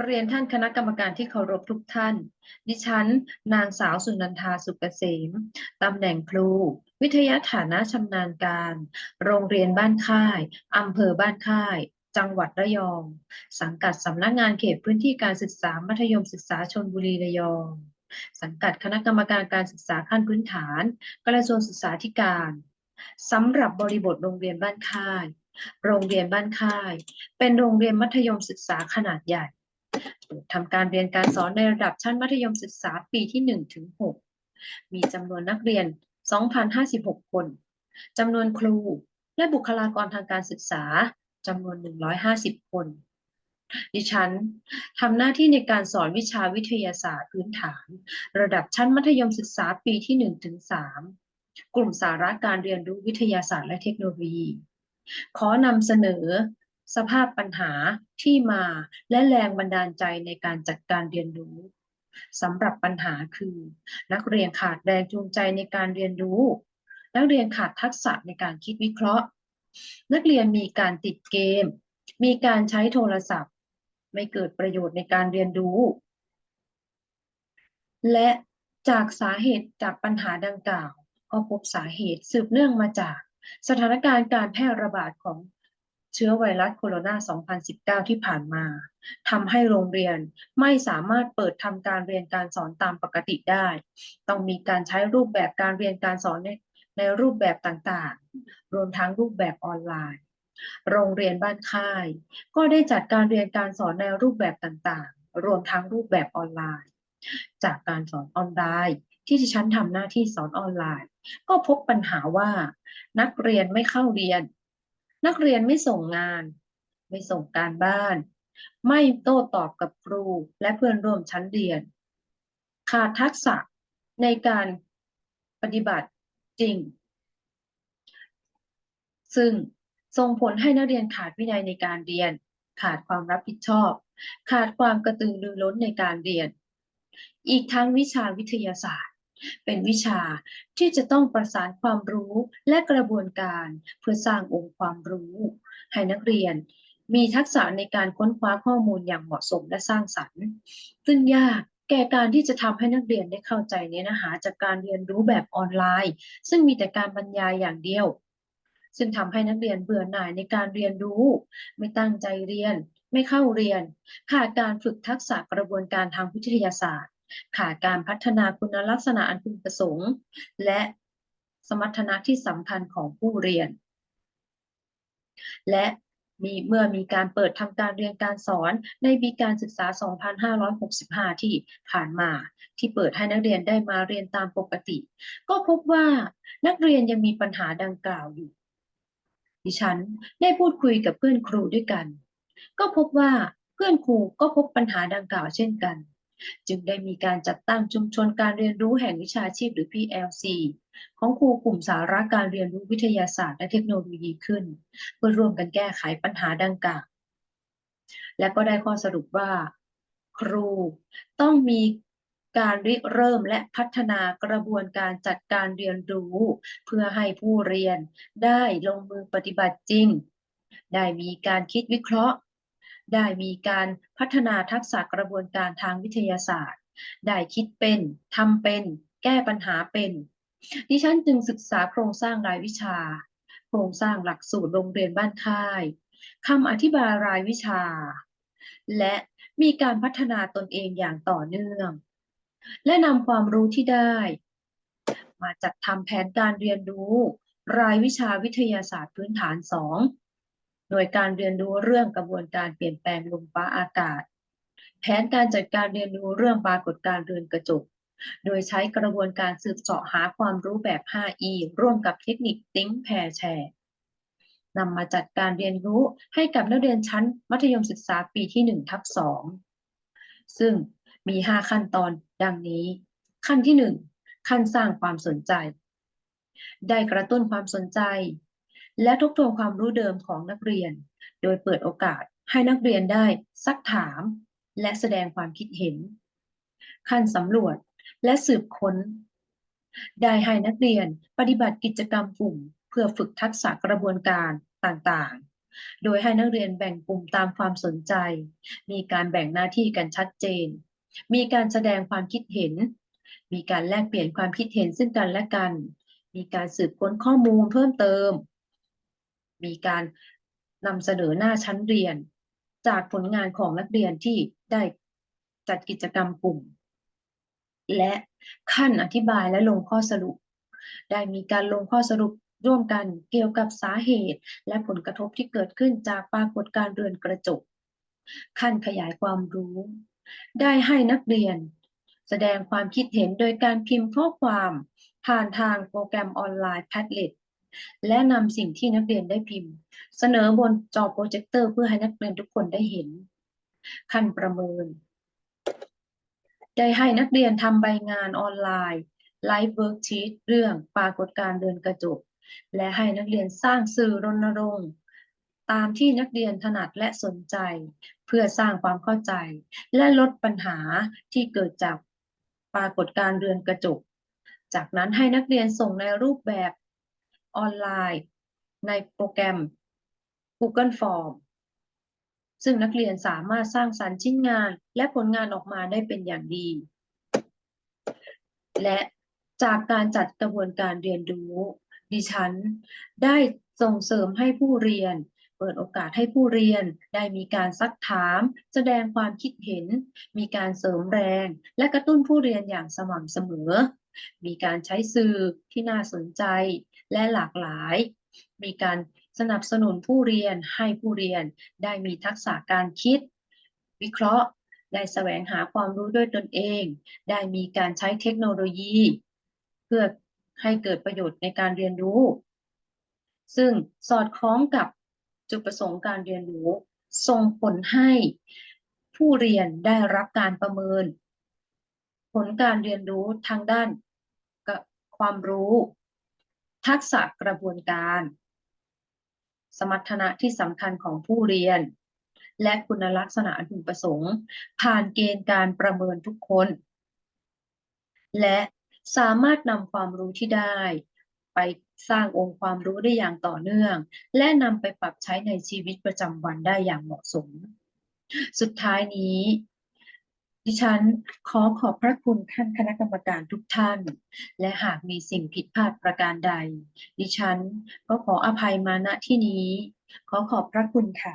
เรียนท่านคณะกรรมการที่เคารพทุกท่าน ดิฉัน นางสาวสุนันทาสุกเกษม ตำแหน่งครู วิทยาฐานะชำนาญการ โรงเรียนบ้านค่าย อำเภอบ้านค่าย จังหวัดระยอง สังกัดสำนักงานเขตพื้นที่การศึกษามัธยมศึกษาชนบุรีระยอง สังกัดคณะกรรมการการศึกษาขั้นพื้นฐาน กระทรวงศึกษาธิการ สำหรับบริบทโรงเรียนบ้านค่าย โรงเรียนบ้านค่าย เป็นโรงเรียนมัธยมศึกษาขนาดใหญ่ ทำการเรียนการสอนในระดับชั้นมัธยมศึกษาปีที่1ถึง6มีจำนวนนักเรียน 2,056 คนจำนวนครูและบุคลากรทางการศึกษาจำนวน 150 คน ดิฉันทำหน้าที่ในการสอนวิชาวิทยาศาสตร์พื้นฐาน ระดับชั้นมัธยมศึกษาปีที่1ถึง3กลุ่มสาระการเรียนรู้วิทยาศาสตร์และเทคโนโลยี ขอนำเสนอ สภาพปัญหาที่มาและแรงบันดาลใจในการจัดการเรียนรู้สำหรับปัญหาคือ นักเรียนขาดแรงจูงใจในการเรียนรู้ นักเรียนขาดทักษะในการคิดวิเคราะห์ นักเรียนมีการติดเกม มีการใช้โทรศัพท์ ไม่เกิดประโยชน์ในการเรียนรู้ และจากสาเหตุจากปัญหาดังกล่าว ก็พบสาเหตุสืบเนื่องมาจาก สถานการณ์การแพร่ระบาดของ เชื้อไวรัสโคโรนา 2019 ที่ผ่านมาทำให้โรงเรียนไม่สามารถเปิดทำการเรียนการสอนตามปกติได้ ต้องมีการใช้รูปแบบการเรียนการสอนในในรูปแบบต่างๆ รวมทั้งรูปแบบออนไลน์ โรงเรียนบ้านค่าย ก็ได้จัดการเรียนการสอนในรูปแบบต่างๆ รวมทั้งรูปแบบออนไลน์ จากการสอนออนไลน์ที่ดิฉันทำหน้าที่สอนออนไลน์ ก็พบปัญหาว่า นักเรียนไม่เข้าเรียน นักเรียนไม่ส่งงาน ไม่ส่งการบ้าน ไม่โต้ตอบกับครูและเพื่อนร่วมชั้นเรียน ขาดทักษะในการปฏิบัติจริง ซึ่งส่งผลให้นักเรียนขาดวินัยในการเรียน ขาดความรับผิดชอบ ขาดความกระตือรือร้นในการเรียน อีกทั้งวิชาวิทยาศาสตร์ เป็นวิชาที่จะต้องประสานความรู้และกระบวนการเพื่อสร้างองค์ความรู้ ให้นักเรียนมีทักษะในการค้นคว้าข้อมูลอย่างเหมาะสมและสร้างสรรค์ ซึ่งยากแก่การที่จะทำให้นักเรียนได้เข้าใจเนื้อหาจากการเรียนรู้แบบออนไลน์ ซึ่งมีแต่การบรรยายอย่างเดียว ซึ่งทำให้นักเรียนเบื่อหน่ายในการเรียนรู้ ไม่ตั้งใจเรียน ไม่เข้าเรียน ขาดการฝึกทักษะกระบวนการทางวิทยาศาสตร์ ขาดการพัฒนาคุณลักษณะอันพึงประสงค์ และสมรรถนะที่สำคัญของผู้เรียน และมีเมื่อมีการเปิดทำการเรียนการสอนในปีการศึกษา 2565 ที่ผ่านมา ที่เปิดให้นักเรียนได้มาเรียนตามปกติ ก็พบว่านักเรียนยังมีปัญหาดังกล่าวอยู่ ดิฉันได้พูดคุยกับเพื่อนครูด้วยกัน ก็พบว่าเพื่อนครูก็พบปัญหาดังกล่าวเช่นกัน จึงได้มีการจัดตั้งชุมชนการเรียนรู้แห่งวิชาชีพหรือ PLC ของครูกลุ่มสาระการเรียนรู้วิทยาศาสตร์และเทคโนโลยีขึ้น เพื่อร่วมกันแก้ไขปัญหาดังกล่าวและก็ได้ข้อสรุปว่า ครูต้องมีการริเริ่มและพัฒนากระบวนการจัดการเรียนรู้ เพื่อให้ผู้เรียนได้ลงมือปฏิบัติจริง ได้มีการคิดวิเคราะห์ ได้มีการพัฒนาทักษะกระบวนการทางวิทยาศาสตร์ ได้คิดเป็นทำเป็น แก้ปัญหาเป็น ดิฉันจึงศึกษาโครงสร้างรายวิชา โครงสร้างหลักสูตรโรงเรียนบ้านค่ายคำอธิบายรายวิชา และมีการพัฒนาตนเองอย่างต่อเนื่อง และนำความรู้ที่ได้ มาจัดทำแผนการเรียนรู้ รายวิชาวิทยาศาสตร์พื้นฐาน 2 หน่วยการเรียนรู้เรื่องกระบวนการเปลี่ยนแปลงลมฟ้าอากาศ แผนการจัดการเรียนรู้เรื่องปรากฏการณ์เรือนกระจก โดยใช้กระบวนการสืบเสาะหาความรู้แบบ 5E ร่วมกับเทคนิคติ้งแพรแชร์นำมาจัดการเรียนรู้ให้กับนักเรียนชั้นมัธยมศึกษาปีที่ 1 ทับ 2 ซึ่งมี 5 ขั้นตอนดังนี้ ขั้นที่ 1 ขั้นสร้างความสนใจ ได้กระตุ้นความสนใจ และทบทวนความรู้เดิมของนักเรียน โดยเปิดโอกาสให้นักเรียนได้ซักถาม และแสดงความคิดเห็น ขั้นสำรวจและสืบค้น ได้ให้นักเรียนปฏิบัติกิจกรรมกลุ่ม เพื่อฝึกทักษะกระบวนการต่างๆ โดยให้นักเรียนแบ่งกลุ่มตามความสนใจ มีการแบ่งหน้าที่กันชัดเจน มีการแสดงความคิดเห็น มีการแลกเปลี่ยนความคิดเห็นซึ่งกันและกัน มีการสืบค้นข้อมูลเพิ่มเติม มีการนำเสนอหน้าชั้นเรียน จากผลงานของนักเรียนที่ได้จัดกิจกรรมกลุ่ม และขั้นอธิบายและลงข้อสรุป ได้มีการลงข้อสรุปร่วมกันเกี่ยวกับสาเหตุ และผลกระทบที่เกิดขึ้นจากปรากฏการณ์เรือนกระจก ขั้นขยายความรู้ ได้ให้นักเรียน แสดงความคิดเห็นโดยการพิมพ์ข้อความ ผ่านทางโปรแกรมออนไลน์ Padlet และนำสิ่งที่นักเรียนได้พิมพ์ เสนอบนจอโปรเจคเตอร์เพื่อให้นักเรียนทุกคนได้เห็น ขั้นประเมิน ได้ให้นักเรียนทำใบงานออนไลน์ไลฟ์เวิร์กชีตเรื่องปรากฏการณ์เรือนกระจก และให้นักเรียนสร้างสื่อรณรงค์ตามที่นักเรียนถนัดและสนใจ เพื่อสร้างความเข้าใจ และลดปัญหาที่เกิดจากปรากฏการณ์เรือนกระจก จากนั้นให้นักเรียนส่งในรูปแบบ ออนไลน์ ในโปรแกรม Google Form ซึ่งนักเรียนสามารถสร้างสรรค์ชิ้นงานและผลงานออกมาได้เป็นอย่างดี และจากการจัดกระบวนการเรียนรู้ ดิฉัน ได้ส่งเสริมให้ผู้เรียน เปิดโอกาสให้ผู้เรียนได้มีการซักถาม แสดงความคิดเห็น มีการเสริมแรง และกระตุ้นผู้เรียนอย่างสม่ำเสมอ มีการใช้สื่อที่น่าสนใจและหลากหลาย มีการสนับสนุนผู้เรียนให้ผู้เรียนได้มีทักษะการคิด วิเคราะห์ ได้แสวงหาความรู้ด้วยตนเอง ได้มีการใช้เทคโนโลยี เพื่อให้เกิดประโยชน์ในการเรียนรู้ ซึ่งสอดคล้องกับจุดประสงค์การเรียนรู้ส่งผลให้ผู้เรียนได้รับการประเมิน ผลการเรียนรู้ทางด้านความรู้ ทักษะกระบวนการ สมรรถนะที่สำคัญของผู้เรียน และคุณลักษณะอันพึงประสงค์ ผ่านเกณฑ์การประเมินทุกคน และสามารถนำความรู้ที่ได้ ไปสร้างองค์ความรู้ได้อย่างต่อเนื่อง และนำไปปรับใช้ในชีวิตประจำวันได้อย่างเหมาะสม สุดท้ายนี้ ดิฉันขอขอบพระคุณท่านคณะกรรมการทุกท่าน และหากมีสิ่งผิดพลาดประการใด ดิฉันก็ขออภัยมาณที่นี้ ขอขอบพระคุณค่ะ